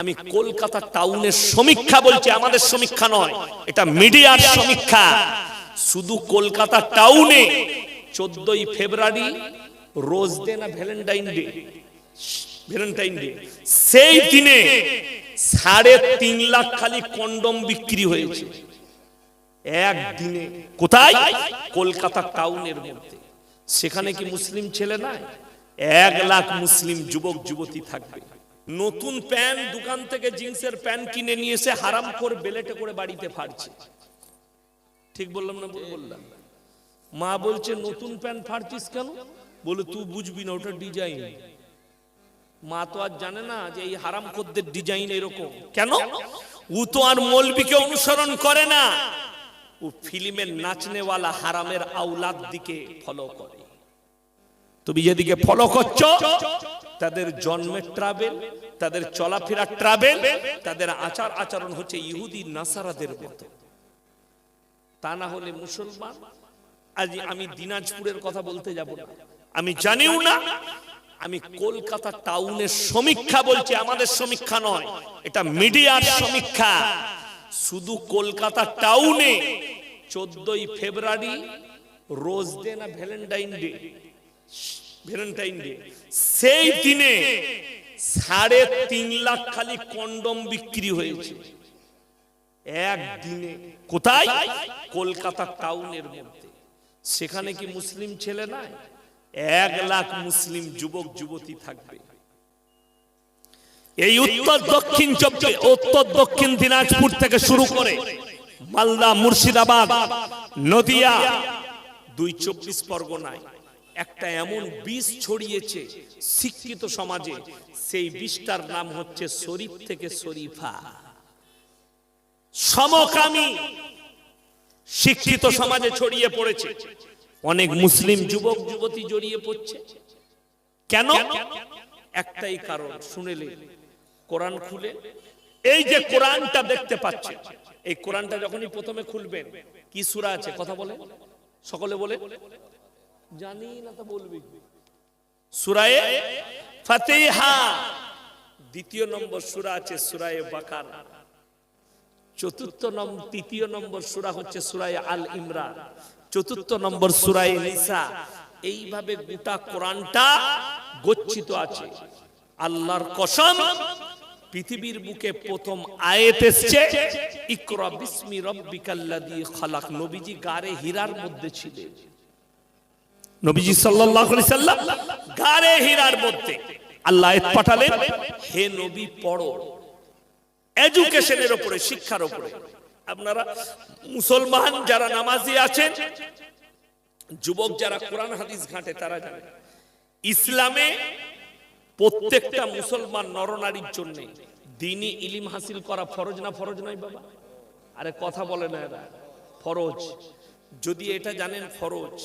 আমি কলকাতা টাউনের সমীক্ষা বলছি, আমাদের সমীক্ষা নয়, এটা মিডিয়ার সমীক্ষা। শুধু কলকাতা টাউনে চোদ্দই ফেব্রুয়ারি, রোজ ডে না ভ্যালেন্টাইন ডে? Valentine day. সেই দিনে সাড়ে তিন লাখ খালি কন্ডম বিক্রি হয়েছে। একদিনে। কোথায়? কলকাতা টাউনের মধ্যে। সেখানে কি মুসলিম ছেলে নাই? এক লাখ মুসলিম যুবক, যুবতী থাকবে। নতুন প্যান্ট দোকান থেকে জিন্সের প্যান্ট কিনে নিয়ে এসে হারাম করে বেলেটে করে বাড়িতে ফাড়ছে। ঠিক বললাম না বললাম? মা বলছে, নতুন প্যান্ট ফাড়ছিস কেন? বলে, তুই বুঝবি না, ওটা ডিজাইন। মা তো আর জানে না যে এই হারাম খদ্দের ডিজাইন এরকম। কেন? ও তো আর মৌলবিকে অনুসরণ করে না। ও ফিল্মের নাচনেওয়ালা হারামের আউলাদ দিকে ফলো করে। তুমি যেদিকে ফলো করছ তাদের জন্মের ট্রাভেল তাদের চলাফেরা ট্রাভেল তাদের আচার আচরণ হচ্ছে ইহুদি নাসারাদের মতো। তা না হলে মুসলমান, আজ আমি দিনাজপুরের কথা বলতে যাব না। আমি জানিও না, আমি কলকাতা টাউনের সমীক্ষা বলছি, আমাদের সমীক্ষা নয়, এটা মিডিয়ার সমীক্ষা। শুধু কলকাতা টাউনে চোদ্দই ফেব্রুয়ারি, রোজ ডে না ভ্যালেন্টাইন ডে। ভ্যালেন্টাইন ডে সেই দিনে সাড়ে তিন লাখ খালি কন্ডম বিক্রি হয়েছে। একদিনে। কোথায়? কলকাতা টাউনের মধ্যে। সেখানে কি মুসলিম ছেলে নাই? এক লাখ মুসলিম যুবক, যুবতী থাকবে। এই উত্তর, দক্ষিণ চব্বিশ, উত্তর, দক্ষিণ দিনাজপুর থেকে শুরু করে মালদা, মুর্শিদাবাদ, নদিয়া, দুই চব্বিশ পরগনায়। একটা এমন বিষ ছড়িয়েছে শিক্ষিত সমাজে, সেই বিষটার নাম হচ্ছে শরীফ থেকে শরীফা। সমকামী শিক্ষিত সমাজে ছড়িয়ে পড়েছে। অনেক মুসলিম যুবক, যুবতী জড়িয়ে পড়ছে। কেন? একটাই কারণ শুনেলে কোরআন খুলে। এই যে কোরআনটা দেখতে পাচ্ছে, এই কোরআনটা যখনই প্রথমে খুলবেন, কি সূরা আছে? কথা বলে। সকলে বলে। জানি না তো বলবি। সূরায়ে ফাতিহা। দ্বিতীয় নম্বর সূরা আছে সূরায়ে বাকারা। চতুর্থ নম্বর তৃতীয় নম্বর সূরা হচ্ছে সূরায়ে আল ইমরান। চতুর্থ নম্বর সূরায়ে নিসা। এইভাবে গোটা কোরআনটা গচ্ছিত আছে। আল্লাহর কসম, পৃথিবীর বুকে প্রথম আয়াত এসেছে, ইকরা বিসমি রাব্বিকাল্লাযী খালাক। নবীজি গারে হীরার মধ্যে ছিলেন। নবীজি আলাইহি সাল্লাম গারে হীরার মধ্যে আল্লাহ পাঠালেন, হে নবী, পড়ো। এডুকেশনের উপরে শিক্ষার উপরে আপনারা মুসলমান যারা নামাজি আছেন, যুবক যারা কোরআন, হাদিস ঘাটে, তারা জানে, ইসলামে প্রত্যেকটা মুসলমান নরনারীর জন্য দিনই ইলিম হাসিল করা ফরজ না ফরজ নয় বাবা? আরে কথা বলে না এরা। ফরজ। যদি এটা জানেন, ফরজ।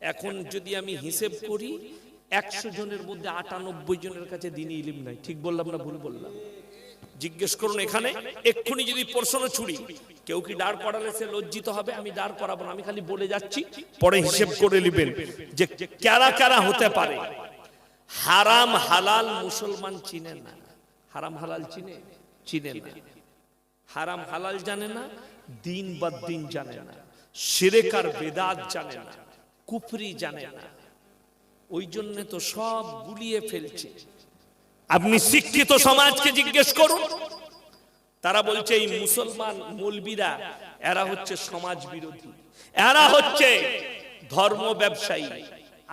এখন যদি আমি হিসেব করি, একশো জনের মধ্যে আটানব্বই জনের কাছে দিনই ইলিম নাই। ঠিক বললাম না ভুল বললাম? জিজ্ঞেস করুন এখানে, এক্ষুনি যদি প্রশ্ন ছুড়ি, কেউ কি দাঁড় করালে সে লজ্জিত হবে? আমি দাঁড় করাবো আমি খালি বলে যাচ্ছি। পরে হিসেব করে নেবেন যে কারা কারা হতে পারে। হারাম হালাল মুসলমান চিনে না। হারাম হালাল চিনে? চিনে না। হারাম হালাল জানে না, দিন বা দিন জানে না। শিরেকার বেদাত জানে না। কুফরি জানে না। ওই জন্য তো সব গুলিয়ে ফেলছে। আপনি শিক্ষিত সমাজকে জিজ্ঞেস করুন। তারা বলছে, এই মুসলমান মৌলবীরা, এরা হচ্ছে সমাজ বিরোধী। এরা হচ্ছে ধর্ম ব্যবসায়ী।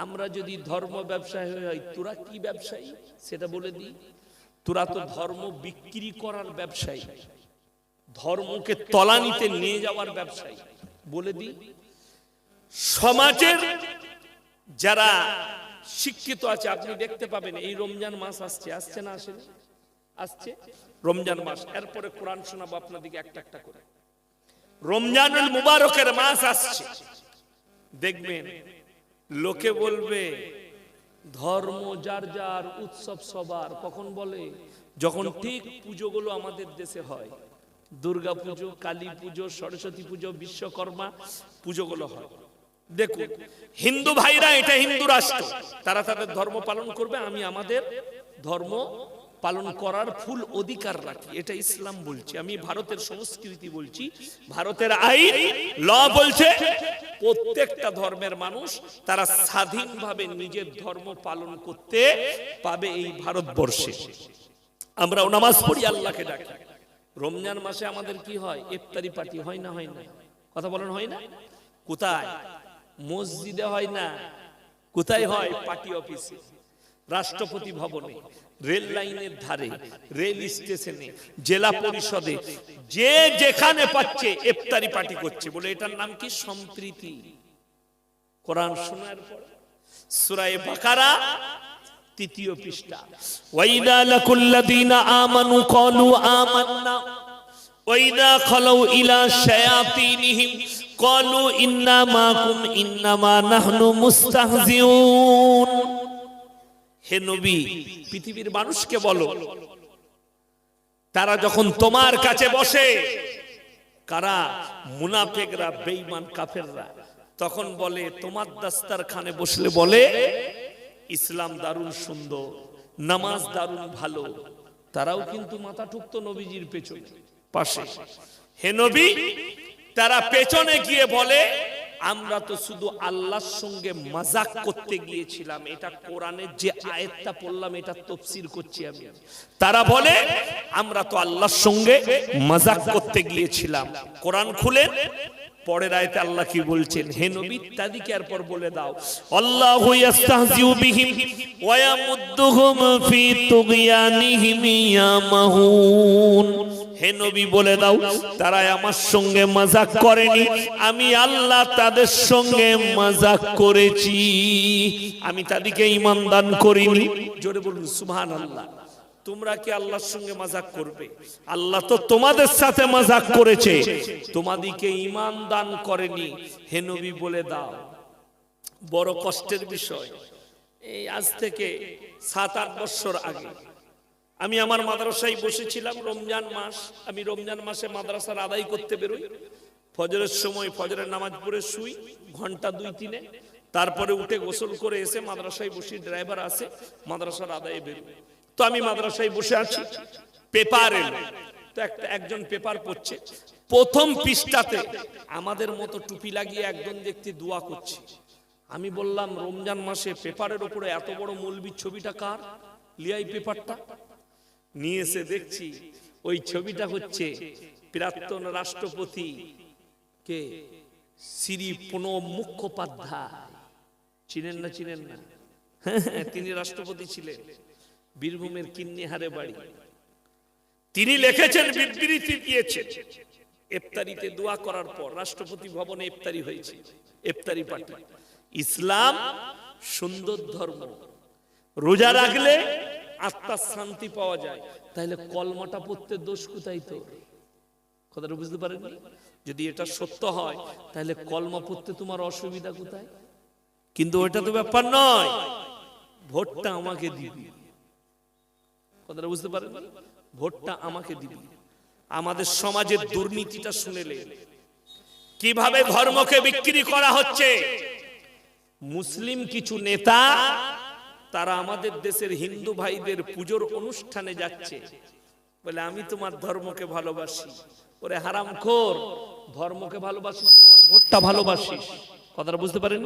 আমরা যদি ধর্ম ব্যবসায়ী হই, তোরা কি ব্যবসায়ী? সেটা বলে দিই। তোরা তো ধর্ম বিক্রি করার ব্যবসায়ী। ধর্মকে তলানিতে নিয়ে যাওয়ার ব্যবসায়ী। বলে দিই সমাজের যারা শিক্ষিত আছে, আপনি দেখতে পাবেন, এই রমজান মাস আসছে আসছে না আসে আসছে? রমজান মাস, এরপরে কোরআন শোনাবো আপনাদেরকে একটা একটা করে। রমজানুল মুবারকের মাস আসছে। দেখবেন, লোকে বলবে, ধর্ম যার যার, উৎসব সবার। কখন বলে? যখন ঠিক পুজোগুলো আমাদের দেশে হয়। দুর্গা পুজো কালী পুজো সরস্বতী পুজো, বিশ্বকর্মা পুজোগুলো হয়। দেখুন, হিন্দু ভাইরা এটা হিন্দু রাষ্ট্র। তারা তাদের ধর্ম পালন করবে, আমি আমাদের ধর্ম পালন করার ফুল অধিকার রাখি। এটা ইসলাম বলছি, আমি ভারতের সংস্কৃতি বলছি। ভারতের আইন, ল বলছে, প্রত্যেকটা ধর্মের মানুষ তারা স্বাধীনভাবে নিজের ধর্ম পালন করতে পাবে এই ভারতবর্ষে। আমরা নামাজ পড়ি, আল্লাহকে ডাকি। রমজান মাসে আমাদের কি হয়? ইফতারি পার্টি হয় না হয় না। কথা বলেন, হয় না? কোথায়? মসজিদে হয় না, কোথায় হয়? পার্টি অফিসে, রাষ্ট্রপতি ভবনে, রেল লাইনের ধারে, রেল স্টেশনে, জেলা পরিষদে, যে যেখানে পাচ্ছে ইফতারি পার্টি করছে বলে। এটার নাম কি? সম্প্রীতি। কোরআন শোনার পর সূরায়ে বাকারা, তৃতীয় পৃষ্ঠা। ওয়াইদা লাকুল্লাযীনা আমানু ক্বালু আমান্না, ওয়াইদা খালাউ ইলা শায়াতিনহিম ক্বালু ইন্না মাকুম ইন্নামা নাহনু মুস্তাহজিউন হে নবী, পৃথিবীর মানুষকে বলো, তারা যখন তোমার কাছে বসে, কারা? মুনাফেকরা, বেঈমান, কাফেররা। তখন বলে, তোমার দাস্তার খানে বসলে বলে, ইসলাম দারুণ সুন্দর, নামাজ দারুণ ভালো। তারাও কিন্তু মাথা ঠুকতো নবীজির পেছনে, পাশে। হে নবী তারা পেছনে গিয়ে বলে, আমরা তো শুধু আল্লাহর সঙ্গে মাজাক করতে গিয়েছিলাম। এটা কোরআনের যে আয়াতটা পড়লাম, এটা তফসির করছি আমি। তারা বলে, আমরা তো আল্লাহর সঙ্গে মাজাক করতে গিয়েছিলাম। কোরআন খুলে পরের আয়তে আল্লাহ কি বলছেন? হে নবী তাদিকে এরপর বলে দাও। আল্লাহু ইস্তাহজিউ বিহিম ওয়া ইয়ামুদ্দুহুম ফি তুগয়ানিহিম ইয়ামাহুন। হে নবী, বলে দাও, তারা আমার সঙ্গে মাজাক করেনি, আমি আল্লাহ তাদের সঙ্গে মাজাক করেছি। আমি তাদেরকে ঈমান দান করিনি। জোরে বলুন, সুবহানাল্লাহ। তোমরা কি আল্লাহর সঙ্গে মাজাক করবে? আল্লাহ তো তোমাদের সাথে মাজাক করেছে। তোমাদিকে ইমান দান করেনি। হে নবী বলে দাও। বড় কষ্টের বিষয়। এই আজ থেকে সাত, আট বছর আগে আমি আমার মাদ্রাসায় বসেছিলাম রমজান মাস। আমি রমজান মাসে মাদ্রাসার আদায় করতে বেরোই। ফজরের সময় ফজরের নামাজ পড়ে শুই, ঘণ্টা দুই, তিনে। তারপরে উঠে গোসল করে এসে মাদ্রাসায় বসি, ড্রাইভার আসে, মাদ্রাসার আদায় বেরোই। তো আমি মাদ্রাসায় বসে আছি। পেপার এলো। তো একটা একজন পেপার পড়ছে। প্রথম পৃষ্ঠাতে আমাদের মতো টুপি লাগিয়ে একজন ব্যক্তি দোয়া করছে। আমি বললাম রমজান মাসে পেপারের উপরে এত বড় মৌলবীর ছবিটা কার? লিয়াই পেপারটা নিয়ে এসে দেখছি ওই ছবিটা হচ্ছে প্রাক্তন রাষ্ট্রপতি কে? শ্রী প্রণব মুখোপাধ্যায়। চিনেন না চিনেন না? হ্যাঁ, তিনি রাষ্ট্রপতি ছিলেন। বীরভূমের কিন্নিহারে বাড়ি। তিনি লিখেছেন বিবৃতি দিয়েছেন। ইফতারিতে দোয়া করার পর রাষ্ট্রপতি ভবনে ইফতারি হয়েছে। ইফতারি পার্টি ইসলাম সুন্দর ধর্ম। রোজা রাখলে আত্মার শান্তি পাওয়া যায়। তাহলে কলমাটা পড়তে দোষ কোথায় তো কথাটা বুঝতে পারেন যদি এটা সত্য হয় তাহলে কলমা পড়তে তোমার অসুবিধা কোথায়? কিন্তু ওটা তো ব্যাপার নয়। ভোটটা আমাকে দিয়ে দিবি। কথাটা বুঝতে পারেন? ভোটটা আমাকে দিবি। আমাদের সমাজের দুর্নীতিটা শুনেলে কীভাবে ধর্মকে বিক্রি করা হচ্ছে? মুসলিম কিছু নেতা, তারা আমাদের দেশের হিন্দু ভাইদের পুজোর অনুষ্ঠানে যাচ্ছে। বলে, আমি তোমার ধর্মকে ভালোবাসি। ওরে হারাম খোর ধর্মকে ভালোবাসিস না, ওর ভোটটা ভালোবাসিস। কথাটা বুঝতে পারেন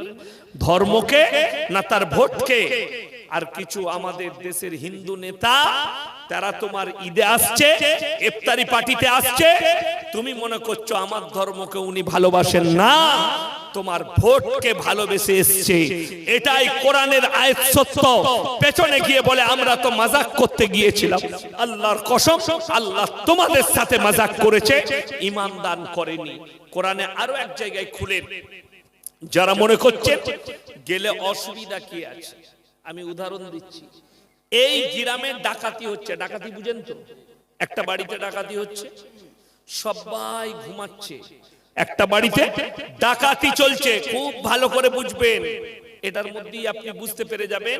ধর্মকে না তার ভোটকে? আর কিছু আমাদের দেশের হিন্দু নেতা, তারা তোমার ঈদে আসছে, ইফতারি পার্টিতে আসছে। তুমি মনে করছ আমার ধর্মকে উনি ভালোবাসেন না, তোমার ভোটকে ভালোবেসে এসছে। এটাই কোরআনের আয়াত সত্য। পেছনে গিয়ে বলে, আমরা তো মাজাক করতে গিয়েছিলাম। আল্লাহর কসম, আল্লাহ তোমাদের সাথে মাজাক করেছে। ইমান দান করেনি। কোরআনে আরও এক জায়গায় খুলেন যারা মনে করছে, গেলে অসুবিধা কি আছে? আমি উদাহরণ দিচ্ছি। এই গ্রামে ডাকাতি হচ্ছে, ডাকাতি বুঝেন তো? একটা বাড়িতে ডাকাতি হচ্ছে, সবাই ঘুমাচ্ছে। একটা বাড়িতে ডাকাতি চলছে, খুব ভালো করে বুঝবেন। এটার মধ্যেই আপনি বুঝতে পেরে যাবেন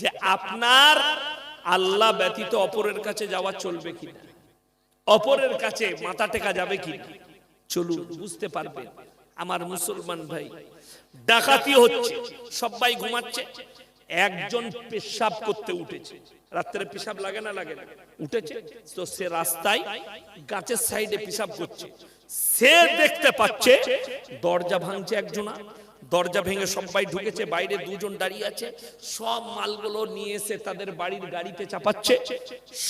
যে আপনার আল্লাহ ব্যতীত অপরের কাছে যাওয়া চলবে কিনা। অপরের কাছে মাথা টেকা যাবে কি চলুন, বুঝতে পারবেন। আমার মুসলমান ভাই, ডাকাতি হচ্ছে, সবাই ঘুমাচ্ছে একজন পেশাব করতে উঠেছে। রাত্রে পেশাব লাগে না লাগে না? উঠেছে। তো সে রাস্তায় গাছের সাইডে পেশাব করছে। সে দেখতে পাচ্ছে দরজা ভাঙছে একজনা। দরজা ভেঙে সবাই ঢুকেছে। বাইরে দুজন দাঁড়িয়ে আছে। সব মালগুলো নিয়ে এসে তাদের বাড়ির গাড়িতে চাপাচ্ছে।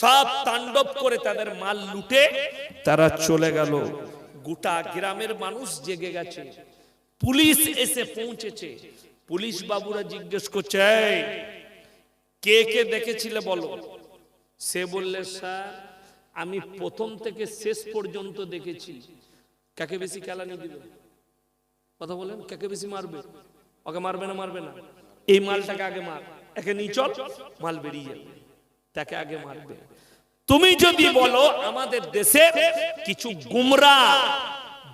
সব তাণ্ডব করে তাদের মাল লুটে তারা চলে গেল। গোটা গ্রামের মানুষ জেগে গেছে। পুলিশ এসে পৌঁছেছে। পুলিশ বাবুরা জিজ্ঞেস করছে কে কে দেখেছিলে বলো? সে বললে, স্যার, আমি প্রথম থেকে শেষ পর্যন্ত দেখেছি। কাকে বেশি কেলানি দিবে? কথা বলেন, কাকে বেশি মারবে? ওকে মারবে না মারবে না। এই মালটাকে আগে মার। একে নিয়ে চল, মাল বেরিয়ে যাবে। তাকে আগে মারবে। তুমি যদি বলো, আমাদের দেশে কিছু গুমরা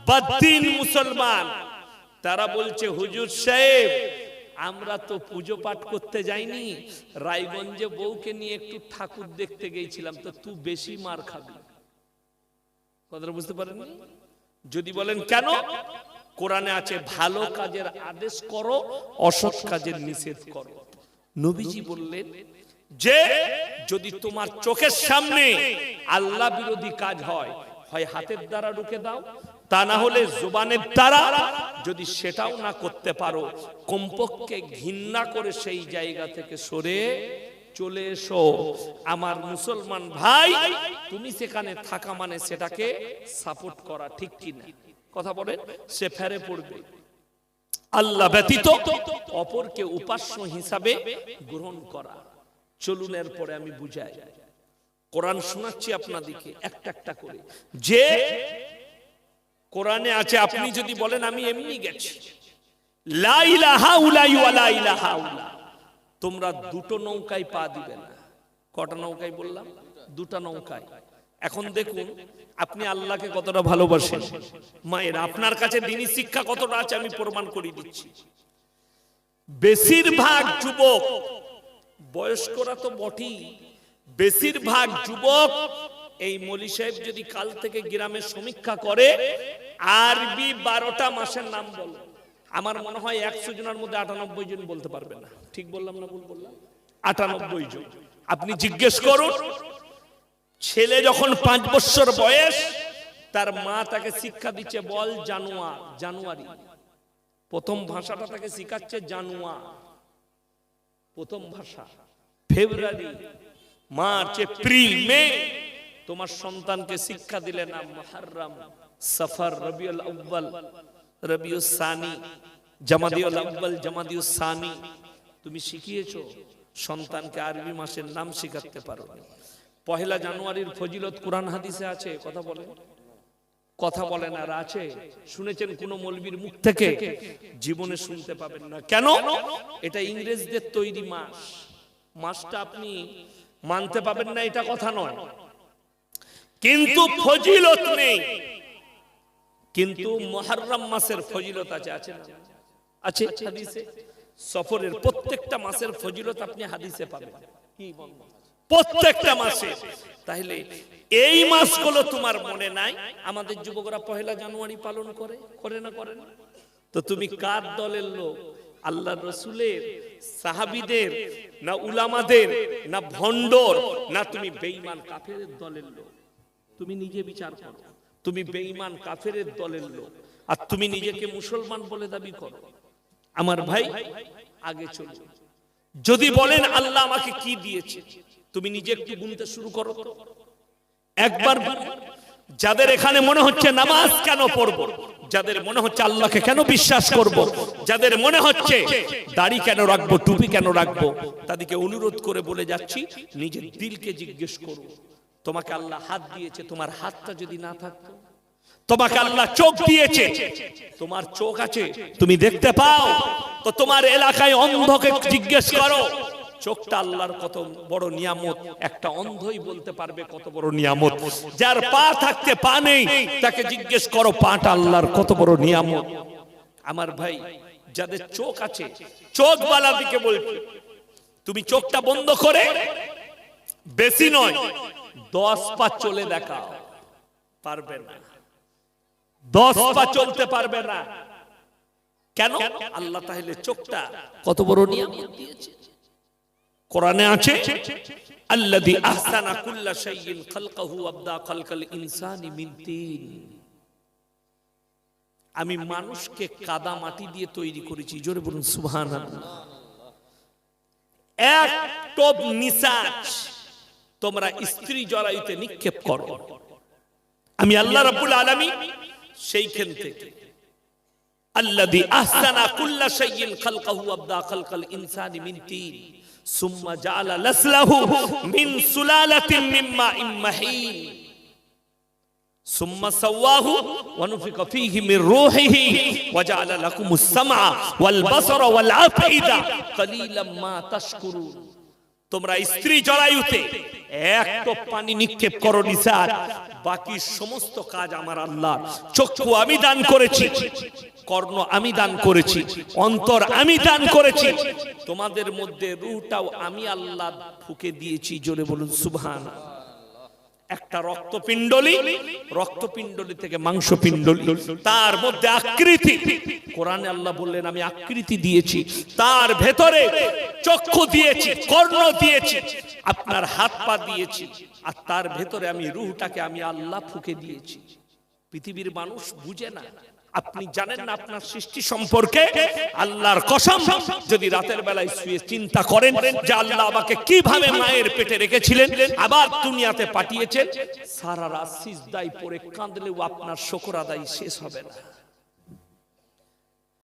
বদ্দিন মুসলমান, তারা বলছে, হুজুর সাহেব আমরা তো পুজো পাঠ করতে যাইনি। রায়গঞ্জে বউকে নিয়ে একটু ঠাকুর দেখতে গেছিলাম, তো তুই বেশি মার খাবি। কথাটা বুঝতে পারেন যদি বলেন কেন? কোরআনে আছে, ভালো কাজের আদেশ করো, অসৎ কাজের নিষেধ করো। নবীজি বললেন, যে যদি তোমার চোখের সামনে আল্লাহ বিরোধী কাজ হয় হয় হাতের দ্বারা রুখে দাও তা না হলে জোবানের দ্বারা যদি সেটাও না করতে পারো, কমপক্ষে ঘৃণা করে সেই জায়গা থেকে সরে চলে এসো। আমার মুসলমান ভাই, তুমি সেখানে থাকা মানে সেটাকে সাপোর্ট করা, ঠিক কি না? কথা বলে সে ফেরে পড়বে। আল্লাহ ব্যতীত অপরকে উপাস্য হিসাবে গ্রহণ করা। চলুন এরপরে আমি বুঝাই। কোরআন শোনাচ্ছি আপনাদিকে একটা একটা করে। যে কোরআনে আছে আপনি যদি বলেন আমি এমনি গেছি। তোমরা দুটো নৌকায় পা দিবে না। কটা নৌকায় বললাম? দুটা নৌকায়। এখন দেখুন আপনি আল্লাহকে কতটা ভালোবাসেন। মায়ের আপনার কাছে দিনী শিক্ষা কতটা আছে আমি প্রমাণ করে দিচ্ছি। বেশিরভাগ যুবক বয়স্করা তো বটেই। বেশিরভাগ যুবক এই মলি সাহেব যদি কাল থেকে গ্রামে সমীক্ষা করে, আরবি বারোটা মাসের নাম বলো। আমার মনে হয় একশো জনের মধ্যে আটানব্বই জন বলতে পারবে না। ঠিক বললাম না ভুল বললাম? আটানব্বই জন। আপনি জিজ্ঞেস করুন, ছেলে যখন পাঁচ বছর বয়স, তার মা তাকে শিক্ষা দিচ্ছে, বল জানুয়া জানুয়ারি। প্রথম ভাষাটা তাকে শিখাচ্ছে জানুয়া প্রথম ভাষা, ফেব্রুয়ারি, মার্চ, এপ্রিল, মে। তোমার সন্তানকে শিক্ষা দিলে না মুহররম। সফর রবিউল আউয়াল, রবিউল সানি, জামাদিউল আউয়াল, জামাদিউল সানি। তুমি শিখিয়েছো, সন্তানকে আরবি মাসের নাম শিখাতে পারো। পহেলা জানুয়ারির ফজিলত কোরআন হাদিসে আছে, কথা বলে? কথা বলেন আর আছে। শুনেছেন কোন মৌলবীর মুখ থেকে? জীবনে শুনতে পাবেন না। কেন? এটা ইংরেজদের তৈরি মাস। মাসটা আপনি মানতে পাবেন না, এটা কথা নয়। কিন্তু ফজিলত নেই। কিন্তু মহররম মাসের ফজিলত আছে আছে আছে হাদিসে? সফরের প্রত্যেকটা মাসের ফজিলত আপনি হাদিসে পাবেন। কি প্রত্যেকটা মাসে। তাহলে এই মাসগুলো তোমার মনে নাই? আমাদের যুবকরা পহেলা জানুয়ারি পালন করে করে না করে না? তো তুমি কার দলের লোক? আল্লাহ রসুলের সাহাবিদের না উলামাদের না ভণ্ডর না তুমি বেঈমান কাফের দলের লোক? তুমি নিজে বিচার করো। তুমি বেঈমান কাফের দলের লোক। আর তুমি নিজেকে মুসলমান বলে দাবি করো। আমার ভাই, আগে চলো। যদি বলেন আল্লাহ আমাকে কি দিয়েছে, তুমি নিজে একটু গুনতে শুরু করো। একবার যাদের এখানে মনে হচ্ছে নামাজ কেন পড়ব, যাদের মনে হচ্ছে আল্লাহকে কেন বিশ্বাস করব, যাদের মনে হচ্ছে দাড়ি কেন রাখব, টুপি কেন রাখব, তাদেরকে অনুরোধ করে বলে যাচ্ছি, নিজের দিলকে জিজ্ঞেস করো। তোমাকে আল্লাহ হাত দিয়েছে তোমার হাতটা যদি না থাকতো। তোমাকে আল্লাহ চোখ দিয়েছে। তোমার চোখ আছে তুমি দেখতে পাও। তো তোমার এলাকায় অন্ধকে জিজ্ঞেস করো। চোখটা আল্লাহর কত বড় নিয়ামত একটা অন্ধই বলতে পারবে কত বড় নিয়ামত। যার পা থাকতে পা নেই তাকে জিজ্ঞেস করো পাটা আল্লাহর কত বড় নিয়ামত। আমার ভাই যাদের চোখ আছে চোখ বালা দিকে বলছে তুমি চোখটা বন্ধ করে বেশি নয় দশ পা চলে পারবে না। দশ পা চলতে পারবে না। কেন? আল্লাহ তাহলে চোখটা কত বড় নিয়ামত দিয়েছে। কোরআনে আছে আহসানা কুল্লা খালকাহু আবদা খালকাল ইনসানি মিন তিন। আমি মানুষকে কাদা মাটি দিয়ে তৈরি করেছি, জোরে বলুন, সুবহানাল্লাহ। এক টোপ নিসাজ। তোমরা স্ত্রী জরায়ুতে নিক্ষেপ করো আমি আল্লাহ রাব্বুল আলামিন সেইখান থেকে الذي أحسن كل شيء خلقه وابدأ خلق الإنسان من طين ثم جعل نسله من سلالة من ماء مهين ثم سواه ونفق فيه من روحه وجعل لكم السمع والبصر والأفئدة قليلا ما تشكرون তোমরা স্ত্রী জরায়ুতে এক টোপ পানি নিক্ষেপ করো নিসার বাকি সমস্ত কাজ আমার আল্লাহ। চক্ষু আমি দান করেছি, কর্ণ আমি দান করেছি, অন্তর আমি দান করেছি। তোমাদের মধ্যে রুহটাও আমি আল্লাহ ফুকে দিয়েছি, জোরে বলুন সুবহান একটা রক্তপিণ্ডলি রক্তপিণ্ডলি থেকে মাংসপিণ্ডলি। তার মধ্যে আকৃতি। কোরআনে আল্লাহ বললেন, আমি আকৃতি দিয়েছি, তার ভেতরে চক্ষু দিয়েছি, কর্ণ দিয়েছি, আপনার হাত পা দিয়েছি, আর তার ভেতরে আমি রুহটাকে আমি আল্লাহ ফুকে দিয়েছি। পৃথিবীর মানুষ বুঝে না। আপনি জানেন না আপনার সৃষ্টি সম্পর্কে? আল্লাহর কসম, যদি রাতের বেলায় শুয়ে চিন্তা করেন যে আল্লাহ আমাকে কীভাবে মায়ের পেটে রেখেছিলেন, আবার দুনিয়াতে পাঠিয়েছেন, সারা রাত সিজদাই পড়ে কাঁদলেও আপনার শকর আদায় শেষ হবে না।